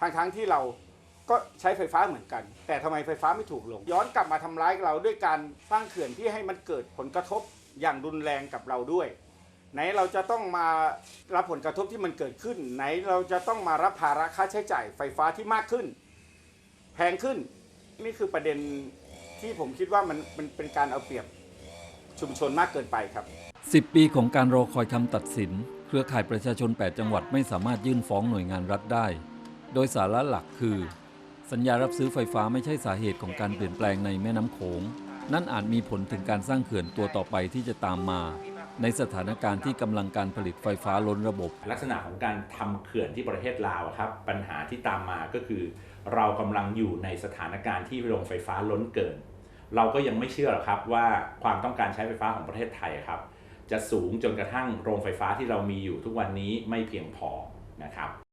ทั้งทั้งๆที่เราก็ใช้ไฟฟ้าเหมือนกัน แต่ทำไมไฟฟ้าไม่ถูกลง ย้อนกลับมาทำร้ายเราด้วยการสร้างเขื่อนที่ให้มันเกิดผลกระทบอย่างรุนแรงกับเราด้วย ไหนเราจะต้องมารับผลกระทบที่มันเกิดขึ้น ไหนเราจะต้องมารับภาระค่าใช้จ่ายไฟฟ้าที่มากขึ้น แพงขึ้นนี่คือประเด็นที่ผมคิดว่ามันมันเป็นการเอาเปรียบชุมชนมากเกินไปครับ 10 ปีของการรอคอยคำตัดสิน เครือข่ายประชาชน 8 จังหวัดไม่สามารถยื่นฟ้องหน่วยงานรัฐได้ โดยสาระหลักคือ สัญญารับซื้อไฟฟ้าไม่ใช่สาเหตุของการเปลี่ยนแปลงในแม่น้ำโขง นั่นอาจมีผลถึงการสร้างเขื่อนตัวต่อไปที่จะตามมา ในสถานการณ์ที่กำลังการผลิตไฟฟ้าล้นระบบ ลักษณะของการทำเขื่อนที่ประเทศลาวครับปัญหาที่ตามมาก็คือ เรากำลังอยู่ในสถานการณ์ที่โรงไฟฟ้าล้นเกิน เราก็ยังไม่เชื่อหรอกครับว่าความต้องการใช้ไฟฟ้าของประเทศไทยครับจะสูงจนกระทั่งโรงไฟฟ้าที่เรามีอยู่ทุกวันนี้ไม่เพียงพอนะครับ